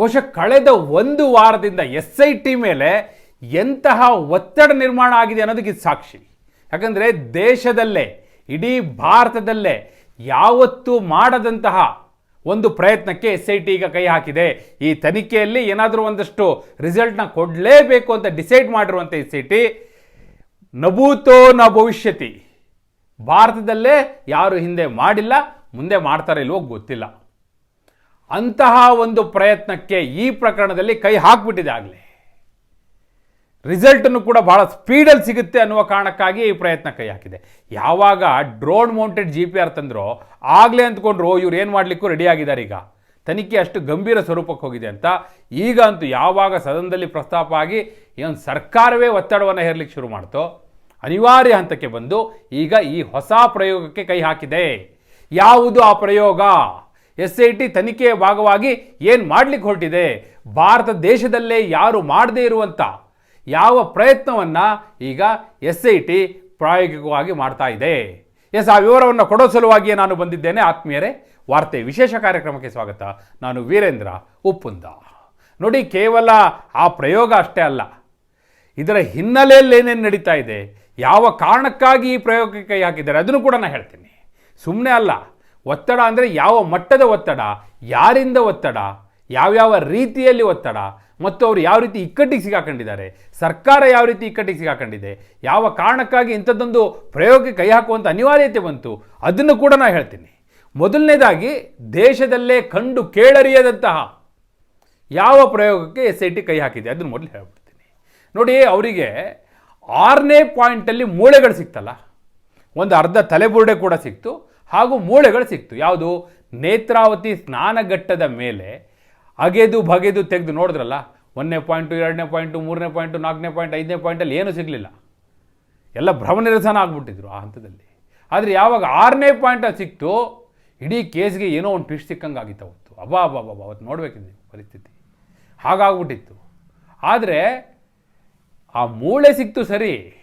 ಬಹುಶಃ ಕಳೆದ ಒಂದು ವಾರದಿಂದ ಎಸ್ ಐ ಟಿ ಮೇಲೆ ಎಂತಹ ಒತ್ತಡ ನಿರ್ಮಾಣ ಆಗಿದೆ ಅನ್ನೋದಕ್ಕೆ ಸಾಕ್ಷಿ. ಯಾಕಂದರೆ ದೇಶದಲ್ಲೇ, ಇಡೀ ಭಾರತದಲ್ಲೇ ಯಾವತ್ತೂ ಮಾಡದಂತಹ ಒಂದು ಪ್ರಯತ್ನಕ್ಕೆ ಎಸ್ ಐ ಟಿ ಈಗ ಕೈ ಹಾಕಿದೆ. ಈ ತನಿಖೆಯಲ್ಲಿ ಏನಾದರೂ ಒಂದಷ್ಟು ರಿಸಲ್ಟ್ನ ಕೊಡಲೇಬೇಕು ಅಂತ ಡಿಸೈಡ್ ಮಾಡಿರುವಂಥ ಎಸ್ ಐ ಟಿ ನಭೂತೋ ನ ಭವಿಷ್ಯತಿ. ಭಾರತದಲ್ಲೇ ಯಾರು ಹಿಂದೆ ಮಾಡಿಲ್ಲ, ಮುಂದೆ ಮಾಡ್ತಾರೆ ಇಲ್ವೋ ಗೊತ್ತಿಲ್ಲ. ಅಂತಹ ಒಂದು ಪ್ರಯತ್ನಕ್ಕೆ ಈ ಪ್ರಕರಣದಲ್ಲಿ ಕೈ ಹಾಕ್ಬಿಟ್ಟಿದೆ ಆಗಲೇ ರಿಸಲ್ಟನ್ನು ಕೂಡ ಭಾಳ ಸ್ಪೀಡಲ್ಲಿ ಸಿಗುತ್ತೆ ಅನ್ನುವ ಕಾರಣಕ್ಕಾಗಿ ಈ ಪ್ರಯತ್ನ ಕೈ ಹಾಕಿದೆ. ಯಾವಾಗ drone mounted G P R ತಂದರೋ, ಆಗಲೇ ಅಂದ್ಕೊಂಡ್ರು, ಇವ್ರು ಏನು ಮಾಡಲಿಕ್ಕೂ ರೆಡಿ ಆಗಿದ್ದಾರೆ ಈಗ. ತನಿಖೆ ಅಷ್ಟು ಗಂಭೀರ ಸ್ವರೂಪಕ್ಕೆ ಹೋಗಿದೆ ಅಂತ. ಈಗ ಅಂತೂ ಯಾವಾಗ ಸದನದಲ್ಲಿ ಪ್ರಸ್ತಾಪ ಆಗಿ ಏನು ಸರ್ಕಾರವೇ ಒತ್ತಡವನ್ನು ಹೇರಲಿಕ್ಕೆ ಶುರು ಮಾಡ್ತೋ, ಅನಿವಾರ್ಯ ಹಂತಕ್ಕೆ ಬಂದು ಈಗ ಈ ಹೊಸ ಪ್ರಯೋಗಕ್ಕೆ ಕೈ ಹಾಕಿದೆ. ಯಾವುದು ಆ ಪ್ರಯೋಗ? ಎಸ್ ಐ ಟಿ ತನಿಖೆಯ ಭಾಗವಾಗಿ ಏನು ಮಾಡಲಿಕ್ಕೆ ಹೊರಟಿದೆ? ಭಾರತ ದೇಶದಲ್ಲೇ ಯಾರು ಮಾಡದೇ ಇರುವಂಥ ಯಾವ ಪ್ರಯತ್ನವನ್ನು ಈಗ ಎಸ್ ಐ ಟಿ ಪ್ರಾಯೋಗಿಕವಾಗಿ ಮಾಡ್ತಾ ಇದೆ. ಎಸ್, ಆ ವಿವರವನ್ನು ಕೊಡೋ ಸಲುವಾಗಿಯೇ ನಾನು ಬಂದಿದ್ದೇನೆ. ಆತ್ಮೀಯರೇ, ವಾರ್ತೆ ವಿಶೇಷ ಕಾರ್ಯಕ್ರಮಕ್ಕೆ ಸ್ವಾಗತ. ನಾನು ವೀರೇಂದ್ರ ಉಪ್ಪುಂದ. ನೋಡಿ, ಕೇವಲ ಆ ಪ್ರಯೋಗ ಅಷ್ಟೇ ಅಲ್ಲ, ಇದರ ಹಿನ್ನೆಲೆಯಲ್ಲಿ ಏನೇನು ನಡೀತಾ ಇದೆ, ಯಾವ ಕಾರಣಕ್ಕಾಗಿ ಈ ಪ್ರಯೋಗಕ್ಕೆ ಕೈ ಹಾಕಿದ್ದಾರೆ, ಅದನ್ನು ಕೂಡ ನಾನು ಹೇಳ್ತೀನಿ. ಸುಮ್ಮನೆ ಅಲ್ಲ ಒತ್ತಡ ಅಂದರೆ ಯಾವ ಮಟ್ಟದ ಒತ್ತಡ, ಯಾರಿಂದ ಒತ್ತಡ, ಯಾವ್ಯಾವ ರೀತಿಯಲ್ಲಿ ಒತ್ತಡ ಮತ್ತು ಅವರು ಯಾವ ರೀತಿ ಇಕ್ಕಟ್ಟಿಗೆ ಸಿಗಾಕೊಂಡಿದ್ದಾರೆ, ಸರ್ಕಾರ ಯಾವ ರೀತಿ ಇಕ್ಕಟ್ಟಿಗೆ ಸಿಗಾಕೊಂಡಿದೆ, ಯಾವ ಕಾರಣಕ್ಕಾಗಿ ಇಂಥದ್ದೊಂದು ಪ್ರಯೋಗಕ್ಕೆ ಕೈ ಹಾಕುವಂಥ ಅನಿವಾರ್ಯತೆ ಬಂತು, ಅದನ್ನು ಕೂಡ ನಾನು ಹೇಳ್ತೀನಿ. ಮೊದಲನೇದಾಗಿ ದೇಶದಲ್ಲೇ ಕಂಡು ಕೇಳರಿಯದಂತಹ ಯಾವ ಪ್ರಯೋಗಕ್ಕೆ ಎಸ್ ಐ ಟಿ ಕೈ ಹಾಕಿದೆ, ಅದನ್ನು ಮೊದಲು ಹೇಳ್ಬಿಡ್ತೀನಿ. ನೋಡಿ, ಅವರಿಗೆ ಆರನೇ ಪಾಯಿಂಟಲ್ಲಿ ಮೂಳೆಗಳು ಸಿಕ್ತಲ್ಲ, ಒಂದು ಅರ್ಧ ತಲೆಬುರುಡೆ ಕೂಡ ಸಿಕ್ತು ಹಾಗೂ ಮೂಳೆಗಳು ಸಿಕ್ತು. ಯಾವುದು? ನೇತ್ರಾವತಿ ಸ್ನಾನಘಟ್ಟದ ಮೇಲೆ ಅಗೆದು ಬಗೆದು ತೆಗೆದು ನೋಡಿದ್ರಲ್ಲ, ಒಂದನೇ ಪಾಯಿಂಟು, ಎರಡನೇ ಪಾಯಿಂಟು, ಮೂರನೇ ಪಾಯಿಂಟು, ನಾಲ್ಕನೇ ಪಾಯಿಂಟ್, ಐದನೇ ಪಾಯಿಂಟಲ್ಲಿ ಏನೂ ಸಿಗಲಿಲ್ಲ. ಎಲ್ಲ ಭ್ರಮನಿರಸನ ಆಗಿಬಿಟ್ಟಿದ್ರು ಆ ಹಂತದಲ್ಲಿ. ಆದರೆ ಯಾವಾಗ ಆರನೇ ಪಾಯಿಂಟ್ ಸಿಕ್ತು, ಇಡೀ ಕೇಸ್ಗೆ ಏನೋ ಒಂದು ಟ್ವಿಸ್ಟ್ ಸಿಕ್ಕಂಗೆ ಆಗಿತ್ತು ಅವತ್ತು. ಅಬ್ಬಾ ಅಬ್ಬಾ ಅಬ್ಬಾ ಅವತ್ತು ನೀವು ಪರಿಸ್ಥಿತಿ. ಹಾಗಾಗ್ಬಿಟ್ಟಿತ್ತು. ಆದರೆ ಆ ಮೂಳೆ ಸಿಕ್ತು ಸರಿ.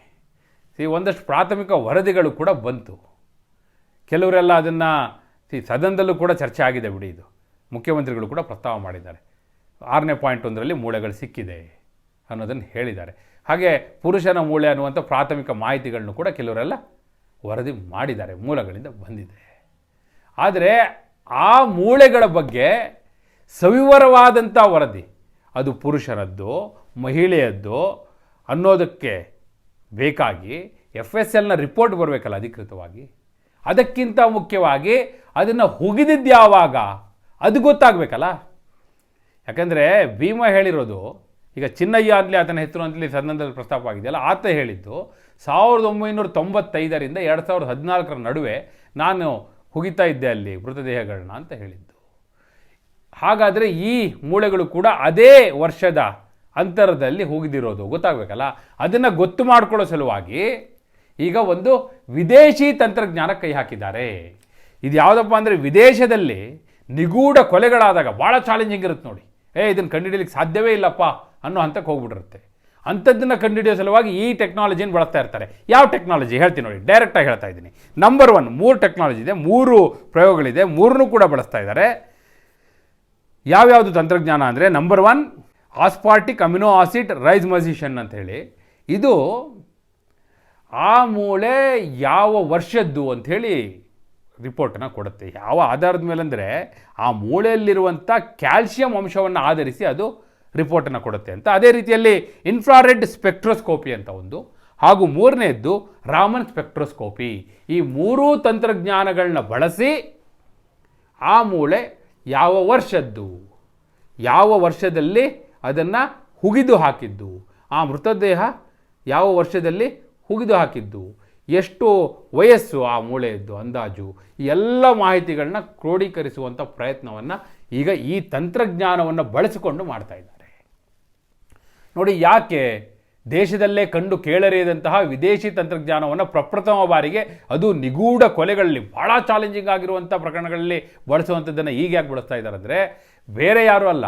ಸಿ, ಒಂದಷ್ಟು ಪ್ರಾಥಮಿಕ ವರದಿಗಳು ಕೂಡ ಬಂತು. ಕೆಲವರೆಲ್ಲ ಅದನ್ನು ಸದನದಲ್ಲೂ ಕೂಡ ಚರ್ಚೆ ಆಗಿದೆ ಬಿಡಿ ಇದು. ಮುಖ್ಯಮಂತ್ರಿಗಳು ಕೂಡ ಪ್ರಸ್ತಾವ ಮಾಡಿದ್ದಾರೆ. ಆರನೇ ಪಾಯಿಂಟ್ ಒಂದರಲ್ಲಿ ಮೂಳೆಗಳು ಸಿಕ್ಕಿದೆ ಅನ್ನೋದನ್ನು ಹೇಳಿದ್ದಾರೆ. ಹಾಗೆ ಪುರುಷನ ಮೂಳೆ ಅನ್ನುವಂಥ ಪ್ರಾಥಮಿಕ ಮಾಹಿತಿಗಳನ್ನು ಕೂಡ ಕೆಲವರೆಲ್ಲ ವರದಿ ಮಾಡಿದ್ದಾರೆ, ಮೂಲಗಳಿಂದ ಬಂದಿದೆ. ಆದರೆ ಆ ಮೂಳೆಗಳ ಬಗ್ಗೆ ಸವಿವರವಾದಂಥ ವರದಿ, ಅದು ಪುರುಷರದ್ದು ಮಹಿಳೆಯದ್ದು ಅನ್ನೋದಕ್ಕೆ ಬೇಕಾಗಿ ಎಫ್ ಎಸ್ ಎಲ್ನ ರಿಪೋರ್ಟ್ ಬರಬೇಕಲ್ಲ ಅಧಿಕೃತವಾಗಿ. ಅದಕ್ಕಿಂತ ಮುಖ್ಯವಾಗಿ ಅದನ್ನು ಹುಗಿದಿದ್ದು ಯಾವಾಗ ಅದು ಗೊತ್ತಾಗಬೇಕಲ್ಲ? ಯಾಕಂದರೆ ಭೀಮ ಹೇಳಿರೋದು, ಈಗ ಚಿನ್ನಯ್ಯ ಅಂತಲೇ ಆತನ ಹೆಸರು ಅಂತಲೇ ಸದನದಲ್ಲಿ ಪ್ರಸ್ತಾಪ ಆಗಿದೆಯಲ್ಲ, ಆತ ಹೇಳಿದ್ದು ಸಾವಿರದ ಒಂಬೈನೂರ ತೊಂಬತ್ತೈದರಿಂದ ಎರಡು ಸಾವಿರದ ಹದಿನಾಲ್ಕರ ನಡುವೆ ನಾನು ಹುಗಿತಾ ಇದ್ದೆ ಅಲ್ಲಿ ಮೃತದೇಹಗಳನ್ನ ಅಂತ ಹೇಳಿದ್ದು. ಹಾಗಾದರೆ ಈ ಮೂಳೆಗಳು ಕೂಡ ಅದೇ ವರ್ಷದ ಅಂತರದಲ್ಲಿ ಹೋಗಿದಿರೋದು ಗೊತ್ತಾಗಬೇಕಲ್ಲ? ಅದನ್ನು ಗೊತ್ತು ಮಾಡ್ಕೊಳ್ಳೋ ಸಲುವಾಗಿ ಈಗ ಒಂದು ವಿದೇಶಿ ತಂತ್ರಜ್ಞಾನ ಕೈ ಹಾಕಿದ್ದಾರೆ. ಇದು ಯಾವುದಪ್ಪ ಅಂದರೆ ವಿದೇಶದಲ್ಲಿ ನಿಗೂಢ ಕೊಲೆಗಳಾದಾಗ ಭಾಳ ಚಾಲೆಂಜಿಂಗ್ ಇರುತ್ತೆ ನೋಡಿ. ಏ, ಇದನ್ನು ಕಂಡುಹಿಡಿಯಲಿಕ್ಕೆ ಸಾಧ್ಯವೇ ಇಲ್ಲಪ್ಪ ಅನ್ನೋ ಹಂತಕ್ಕೆ ಹೋಗ್ಬಿಟ್ಟಿರುತ್ತೆ. ಅಂಥದ್ದನ್ನು ಕಂಡುಹಿಡಿಯೋ ಸಲುವಾಗಿ ಈ ಟೆಕ್ನಾಲಜಿನ ಬಳಸ್ತಾ ಇರ್ತಾರೆ. ಯಾವ ಟೆಕ್ನಾಲಜಿ ಹೇಳ್ತೀನಿ ನೋಡಿ ಡೈರೆಕ್ಟಾಗಿ ಹೇಳ್ತಾ ಇದ್ದೀನಿ. ನಂಬರ್ ಒನ್ ಮೂರು ಟೆಕ್ನಾಲಜಿ ಇದೆ, ಮೂರು ಪ್ರಯೋಗಗಳಿದೆ, ಮೂರನ್ನು ಕೂಡ ಬಳಸ್ತಾ ಇದ್ದಾರೆ. ಯಾವ್ಯಾವುದು ತಂತ್ರಜ್ಞಾನ ಅಂದರೆ number one aspartic amino acid racemisation ಅಂತ ಹೇಳಿ. ಇದು ಆ ಮೂಳೆ ಯಾವ ವರ್ಷದ್ದು ಅಂಥೇಳಿ ರಿಪೋರ್ಟನ್ನು ಕೊಡುತ್ತೆ. ಯಾವ ಆಧಾರದ ಮೇಲೆ ಅಂದರೆ ಆ ಮೂಳೆಯಲ್ಲಿರುವಂಥ ಕ್ಯಾಲ್ಸಿಯಂ ಅಂಶವನ್ನು ಆಧರಿಸಿ ಅದು ರಿಪೋರ್ಟನ್ನು ಕೊಡುತ್ತೆ ಅಂತ. ಅದೇ ರೀತಿಯಲ್ಲಿ ಇನ್ಫ್ರಾರೆಡ್ ಸ್ಪೆಕ್ಟ್ರೋಸ್ಕೋಪಿ ಅಂತ ಒಂದು. ಹಾಗೂ ಮೂರನೇದ್ದು ರಾಮನ್ ಸ್ಪೆಕ್ಟ್ರೋಸ್ಕೋಪಿ ಈ ಮೂರೂ ತಂತ್ರಜ್ಞಾನಗಳನ್ನ ಬಳಸಿ ಆ ಮೂಳೆ ಯಾವ ವರ್ಷದ್ದು? ಯಾವ ವರ್ಷದಲ್ಲಿ ಅದನ್ನು ಹುಗಿದು ಹಾಕಿದ್ದು? ಆ ಮೃತದೇಹ ಯಾವ ವರ್ಷದಲ್ಲಿ ಹುಗಿದು ಹಾಕಿದ್ದು, ಎಷ್ಟು ವಯಸ್ಸು ಆ ಮೂಳೆಯದ್ದು, ಅಂದಾಜು ಎಲ್ಲ ಮಾಹಿತಿಗಳನ್ನ ಕ್ರೋಢೀಕರಿಸುವಂಥ ಪ್ರಯತ್ನವನ್ನು ಈಗ ಈ ತಂತ್ರಜ್ಞಾನವನ್ನು ಬಳಸಿಕೊಂಡು ಮಾಡ್ತಾ ಇದ್ದಾರೆ. ನೋಡಿ, ಯಾಕೆ ದೇಶದಲ್ಲೇ ಕಂಡು ಕೇಳರಿಯದಂತಹ ವಿದೇಶಿ ತಂತ್ರಜ್ಞಾನವನ್ನು ಪ್ರಪ್ರಥಮ ಬಾರಿಗೆ ಅದು ನಿಗೂಢ ಕೊಲೆಗಳಲ್ಲಿ ಭಾಳ ಚಾಲೆಂಜಿಂಗ್ ಆಗಿರುವಂಥ ಪ್ರಕರಣಗಳಲ್ಲಿ ಬಳಸುವಂಥದ್ದನ್ನು ಈಗ ಯಾಕೆ ಬಳಸ್ತಾ ಇದ್ದಾರೆ ಅಂದರೆ ಬೇರೆ ಯಾರೂ ಅಲ್ಲ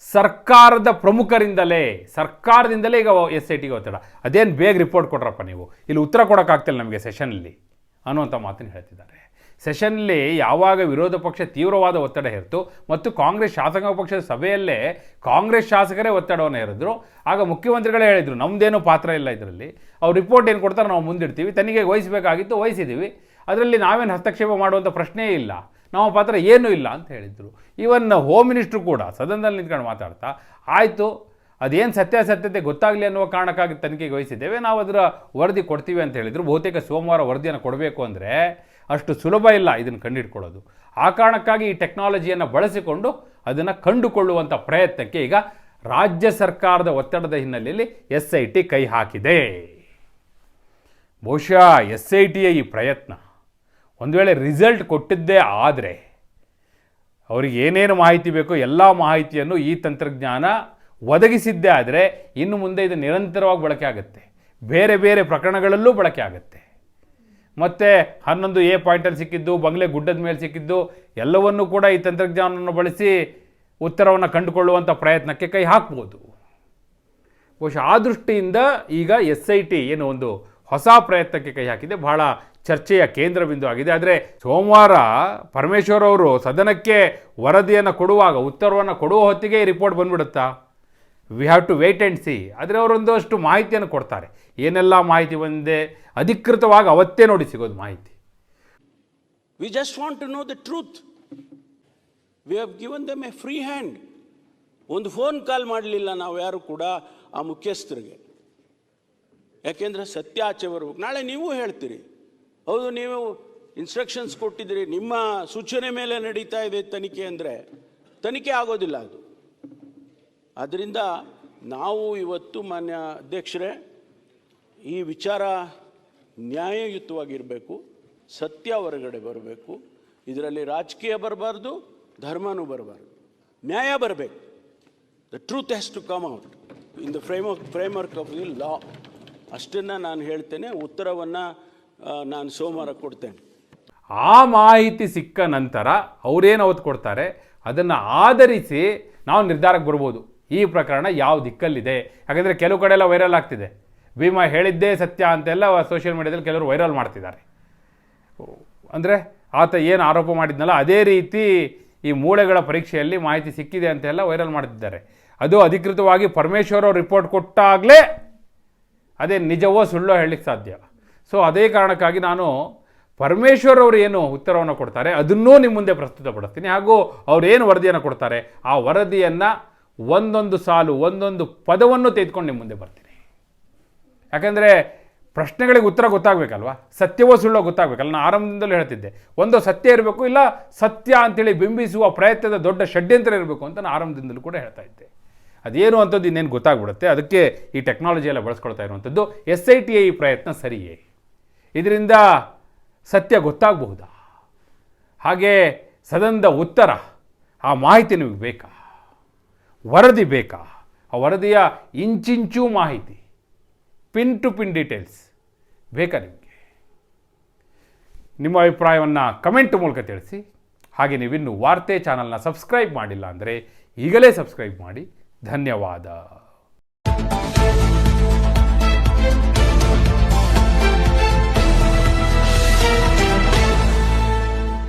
ಸರ್ಕಾರದ ಪ್ರಮುಖರಿಂದಲೇ, ಸರ್ಕಾರದಿಂದಲೇ ಈಗ ಎಸ್ ಐ ಟಿಗೆ ಒತ್ತಡ. ಅದೇನು ಬೇಗ ರಿಪೋರ್ಟ್ ಕೊಟ್ರಪ್ಪ ನೀವು? ಇಲ್ಲಿ ಉತ್ತರ ಕೊಡೋಕ್ಕಾಗ್ತಿಲ್ಲ ನಮಗೆ ಸೆಷನಲ್ಲಿ ಅನ್ನುವಂಥ ಮಾತನ್ನು ಹೇಳ್ತಿದ್ದಾರೆ. ಸೆಷನ್ಲಿ ಯಾವಾಗ ವಿರೋಧ ಪಕ್ಷ ತೀವ್ರವಾದ ಒತ್ತಡ ಇರ್ತು ಮತ್ತು ಕಾಂಗ್ರೆಸ್ ಶಾಸಕಾಂಗ ಪಕ್ಷದ ಸಭೆಯಲ್ಲೇ ಕಾಂಗ್ರೆಸ್ ಶಾಸಕರೇ ಒತ್ತಡವನ್ನು ಇರಿದ್ರು ಆಗ ಮುಖ್ಯಮಂತ್ರಿಗಳೇ ಹೇಳಿದರು ನಮ್ಮದೇನೂ ಪಾತ್ರ ಇಲ್ಲ ಇದರಲ್ಲಿ. ಅವ್ರು ರಿಪೋರ್ಟ್ ಏನು ಕೊಡ್ತಾರೆ ನಾವು ಮುಂದಿಡ್ತೀವಿ. ತನಿಖೆಗೆ ವಹಿಸಬೇಕಾಗಿತ್ತು ವಹಿಸಿದ್ದೀವಿ ಅದರಲ್ಲಿ ನಾವೇನು ಹಸ್ತಕ್ಷೇಪ ಮಾಡುವಂಥ ಪ್ರಶ್ನೆಯೇ ಇಲ್ಲ. ನಮ್ಮ ಪಾತ್ರ ಏನೂ ಇಲ್ಲ ಅಂತ ಹೇಳಿದರು. ಈವನ್ ಹೋಮ್ ಮಿನಿಸ್ಟ್ರು ಕೂಡ ಸದನದಲ್ಲಿ ನಿಂತ್ಕೊಂಡು ಮಾತಾಡ್ತಾ, ಆಯಿತು, ಅದೇನು ಸತ್ಯಾಸತ್ಯತೆ ಗೊತ್ತಾಗಲಿ ಅನ್ನುವ ಕಾರಣಕ್ಕಾಗಿ ತನಿಖೆಗೆ ವಹಿಸಿದ್ದೇವೆ, ನಾವು ಅದರ ವರದಿ ಕೊಡ್ತೀವಿ ಅಂತ ಹೇಳಿದರು. ಬಹುತೇಕ ಸೋಮವಾರ ವರದಿಯನ್ನು ಕೊಡಬೇಕು ಅಂದರೆ ಅಷ್ಟು ಸುಲಭ ಇಲ್ಲ ಇದನ್ನು ಕಂಡುಹಿಡ್ಕೊಳ್ಳೋದು. ಆ ಕಾರಣಕ್ಕಾಗಿ ಈ ಟೆಕ್ನಾಲಜಿಯನ್ನು ಬಳಸಿಕೊಂಡು ಅದನ್ನು ಕಂಡುಕೊಳ್ಳುವಂಥ ಪ್ರಯತ್ನಕ್ಕೆ ಈಗ ರಾಜ್ಯ ಸರ್ಕಾರದ ಒತ್ತಡದ ಹಿನ್ನೆಲೆಯಲ್ಲಿ ಎಸ್ ಐ ಟಿ ಕೈ ಹಾಕಿದೆ. ಬಹುಶಃ ಎಸ್ ಐ ಟಿಯ ಈ ಪ್ರಯತ್ನ ಒಂದು ವೇಳೆ ರಿಸಲ್ಟ್ ಕೊಟ್ಟಿದ್ದೇ ಆದರೆ ಅವರಿಗೆ ಏನೇನು ಮಾಹಿತಿ ಬೇಕೋ ಎಲ್ಲ ಮಾಹಿತಿಯನ್ನು ಈ ತಂತ್ರಜ್ಞಾನ ಒದಗಿಸಿದ್ದೇ ಆದರೆ ಇನ್ನು ಮುಂದೆ ಇದು ನಿರಂತರವಾಗಿ ಬಳಕೆ ಆಗುತ್ತೆ. ಬೇರೆ ಬೇರೆ ಪ್ರಕರಣಗಳಲ್ಲೂ ಬಳಕೆ ಆಗುತ್ತೆ. ಮತ್ತು ಹನ್ನೊಂದು ಎ ಪಾಯಿಂಟಲ್ಲಿ ಸಿಕ್ಕಿದ್ದು, ಬಂಗ್ಲೆ ಗುಡ್ಡದ ಮೇಲೆ ಸಿಕ್ಕಿದ್ದು, ಎಲ್ಲವನ್ನೂ ಕೂಡ ಈ ತಂತ್ರಜ್ಞಾನವನ್ನು ಬಳಸಿ ಉತ್ತರವನ್ನು ಕಂಡುಕೊಳ್ಳುವಂಥ ಪ್ರಯತ್ನಕ್ಕೆ ಕೈ ಹಾಕ್ಬೋದು. ಬಹುಶಃ ಆ ದೃಷ್ಟಿಯಿಂದ ಈಗ ಎಸ್ ಐ ಟಿ ಏನು ಒಂದು ಹೊಸ ಪ್ರಯತ್ನಕ್ಕೆ ಕೈ ಹಾಕಿದೆ. ಬಹಳ ಚರ್ಚೆಯ ಕೇಂದ್ರ ಬಿಂದು ಆಗಿದೆ. ಆದರೆ ಸೋಮವಾರ ಪರಮೇಶ್ವರ್ ಅವರು ಸದನಕ್ಕೆ ವರದಿಯನ್ನು ಕೊಡುವಾಗ, ಉತ್ತರವನ್ನು ಕೊಡುವ ಹೊತ್ತಿಗೆ ಈ report ಬಂದ್ಬಿಡುತ್ತಾ? We have to wait and see ಆದರೆ ಅವರೊಂದಷ್ಟು ಮಾಹಿತಿಯನ್ನು ಕೊಡ್ತಾರೆ. ಏನೆಲ್ಲ ಮಾಹಿತಿ ಬಂದಿದೆ? ಅಧಿಕೃತವಾಗಿ ಅವತ್ತೇ ನೋಡಿ ಸಿಗೋದು ಮಾಹಿತಿ. We just want to know the truth we have given them a free hand ಒಂದು ಫೋನ್ ಕಾಲ್ ಮಾಡಲಿಲ್ಲ ನಾವು ಯಾರು ಕೂಡ ಆ ಮುಖ್ಯಸ್ಥರಿಗೆ. ಯಾಕೆಂದರೆ ಸತ್ಯ ಆಚೆ ಬರ್ಬೇಕು. ನಾಳೆ ನೀವು ಹೇಳ್ತೀರಿ. ಹೌದು, ನೀವು ಇನ್ಸ್ಟ್ರಕ್ಷನ್ಸ್ ಕೊಟ್ಟಿದ್ದೀರಿ. ನಿಮ್ಮ ಸೂಚನೆ ಮೇಲೆ ನಡೀತಾ ಇದೆ ತನಿಖೆ ಅಂದರೆ. ತನಿಖೆ ಆಗೋದಿಲ್ಲ ಅದು. ಆದ್ದರಿಂದ ನಾವು ಇವತ್ತು ಮಾನ್ಯ ಅಧ್ಯಕ್ಷರೇ, ಈ ವಿಚಾರ ನ್ಯಾಯಯುತವಾಗಿರಬೇಕು, ಸತ್ಯ ಹೊರಗಡೆ ಬರಬೇಕು. ಇದರಲ್ಲಿ ರಾಜಕೀಯ ಬರಬಾರ್ದು, ಧರ್ಮನೂ ಬರಬಾರ್ದು. ನ್ಯಾಯ ಬರಬೇಕು. The truth has to come out in the frame framework of the law ಅಷ್ಟನ್ನು ನಾನು ಹೇಳ್ತೇನೆ. ಉತ್ತರವನ್ನು ನಾನು ಸೋಮವಾರ ಕೊಡ್ತೇನೆ. ಆ ಮಾಹಿತಿ ಸಿಕ್ಕ ನಂತರ ಅವರೇನು ಅವತ್ತು ಕೊಡ್ತಾರೆ? ಅದನ್ನು ಆಧರಿಸಿ ನಾವು ನಿರ್ಧಾರಕ್ಕೆ ಬರ್ಬೋದು. ಈ ಪ್ರಕರಣ ಯಾವ ದಿಕ್ಕಲ್ಲಿದೆ? ಯಾಕಂದರೆ ಕೆಲವು ಕಡೆ ಎಲ್ಲ ವೈರಲ್ ಆಗ್ತಿದೆ. ಭೀಮಾ ಹೇಳಿದ್ದೇ ಸತ್ಯ ಅಂತೆಲ್ಲ ಸೋಷಿಯಲ್ ಮೀಡಿಯಾದಲ್ಲಿ ಕೆಲವರು ವೈರಲ್ ಮಾಡ್ತಿದ್ದಾರೆ. ಅಂದರೆ ಆತ ಏನು ಆರೋಪ ಮಾಡಿದ್ನಲ್ಲ, ಅದೇ ರೀತಿ ಈ ಮೂಳೆಗಳ ಪರೀಕ್ಷೆಯಲ್ಲಿ ಮಾಹಿತಿ ಸಿಕ್ಕಿದೆ ಅಂತೆಲ್ಲ ವೈರಲ್ ಮಾಡ್ತಿದ್ದಾರೆ. ಅದು ಅಧಿಕೃತವಾಗಿ ಪರಮೇಶ್ವರ ರಿಪೋರ್ಟ್ ಕೊಟ್ಟಾಗಲೇ ಅದೇ ನಿಜವೋ ಸುಳ್ಳೋ ಹೇಳಲಿಕ್ಕೆ ಸಾಧ್ಯ. ಸೊ ಅದೇ ಕಾರಣಕ್ಕಾಗಿ ನಾನು ಪರಮೇಶ್ವರ್ ಅವರು ಏನು ಉತ್ತರವನ್ನು ಕೊಡ್ತಾರೆ, ಅದನ್ನೂ ನಿಮ್ಮ ಮುಂದೆ ಪ್ರಸ್ತುತಪಡಿಸ್ತೀನಿ. ಹಾಗೂ ಅವ್ರು ಏನು ವರದಿಯನ್ನು ಕೊಡ್ತಾರೆ, ಆ ವರದಿಯನ್ನು ಒಂದೊಂದು ಸಾಲು, ಒಂದೊಂದು ಪದವನ್ನು ತೆಗೆದುಕೊಂಡು ನಿಮ್ಮ ಮುಂದೆ ಬರ್ತೀನಿ. ಯಾಕಂದರೆ ಪ್ರಶ್ನೆಗಳಿಗೆ ಉತ್ತರ ಗೊತ್ತಾಗಬೇಕಲ್ವಾ? ಸತ್ಯವೋ ಸುಳ್ಳೋ ಗೊತ್ತಾಗಬೇಕಲ್ಲ. ನಾನು ಆರಂಭದಿಂದಲೂ ಹೇಳ್ತಿದ್ದೆ, ಒಂದು ಸತ್ಯ ಇರಬೇಕು, ಇಲ್ಲ ಸತ್ಯ ಅಂತೇಳಿ ಬಿಂಬಿಸುವ ಪ್ರಯತ್ನದ ದೊಡ್ಡ ಷಡ್ಯಂತ್ರ ಇರಬೇಕು ಅಂತ ನಾನು ಆರಂಭದಿಂದಲೂ ಕೂಡ ಹೇಳ್ತಾ ಇದ್ದೆ. ಅದೇನು ಅಂಥದ್ದು ಇನ್ನೇನು ಗೊತ್ತಾಗ್ಬಿಡುತ್ತೆ? ಅದಕ್ಕೆ ಈ ಟೆಕ್ನಾಲಜಿ ಎಲ್ಲ ಬಳಸ್ಕೊಳ್ತಾ ಇರುವಂಥದ್ದು. ಎಸ್ ಐ ಟಿ ಐ ಪ್ರಯತ್ನ ಸರಿಯೇ? ಇದರಿಂದ ಸತ್ಯ ಗೊತ್ತಾಗಬಹುದಾ? ಹಾಗೆ ಸದನದ ಉತ್ತರ ಆ ಮಾಹಿತಿ ನಿಮಗೆ ಬೇಕಾ? ವರದಿ ಬೇಕಾ? ಆ ವರದಿಯ ಇಂಚಿಂಚು ಮಾಹಿತಿ, ಪಿನ್ ಟು ಪಿನ್ ಡೀಟೇಲ್ಸ್ ಬೇಕಾ ನಿಮಗೆ? ನಿಮ್ಮ ಅಭಿಪ್ರಾಯವನ್ನು ಕಮೆಂಟ್ ಮೂಲಕ ತಿಳಿಸಿ. ಹಾಗೆ ನೀವಿನ್ನು ವಾರ್ತೆ ಚಾನಲ್ನ ಸಬ್ಸ್ಕ್ರೈಬ್ ಮಾಡಿಲ್ಲ ಅಂದರೆ ಈಗಲೇ ಸಬ್ಸ್ಕ್ರೈಬ್ ಮಾಡಿ. ಧನ್ಯವಾದ.